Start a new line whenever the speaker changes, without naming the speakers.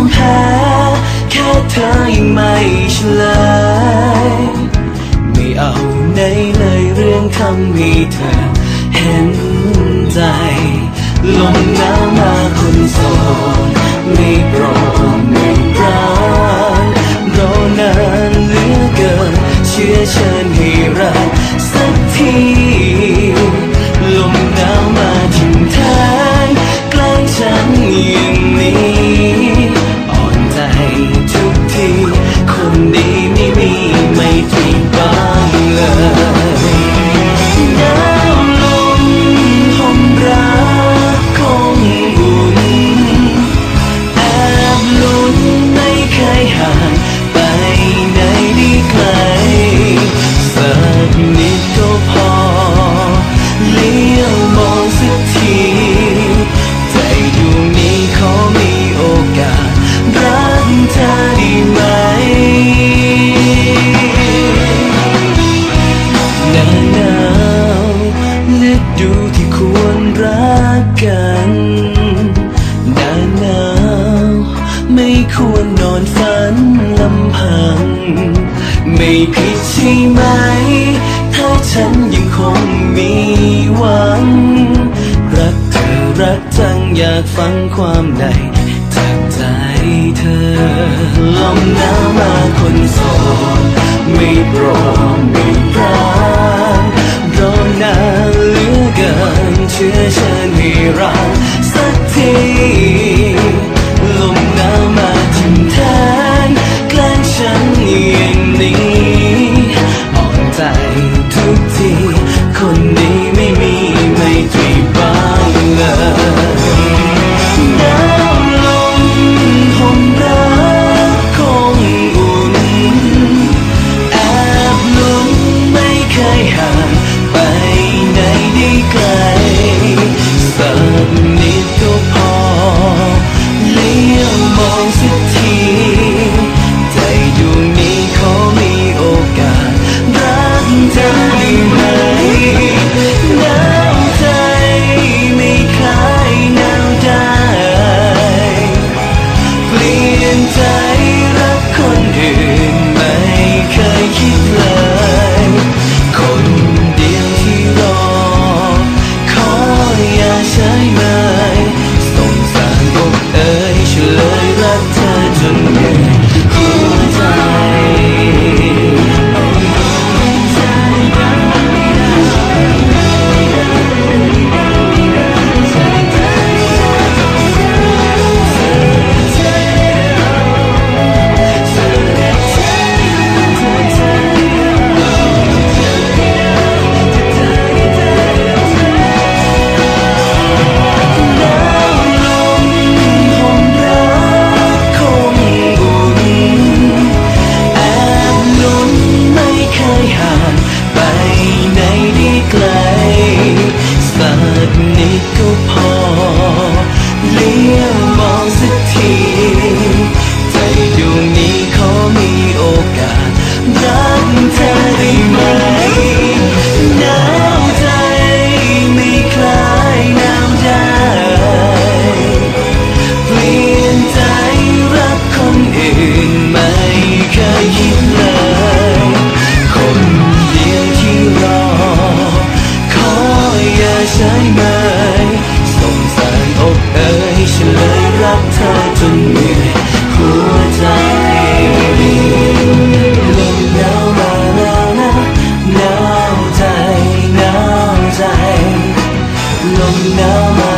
มแพ้แค่เธอยังไม่เฉลยไม่เอาไหนเลยเรื่องทำให้เธอเห็นใจ ลมหนาวมาคนโสดไม่โปรดไม่ร้านรอนานเหลือเกิน เชื่อเชิญให้รักสักที ไม่ผิดใช่ไหม ถ้าฉันยังคงมีหวัง รักเธอรักจังอยากฟังความในจากใจเธอ ลมหนาวมาคนโสดไม่โปรดไม่พรานรอนานเหลือเกินเชื่อเชิญให้รัก from now on.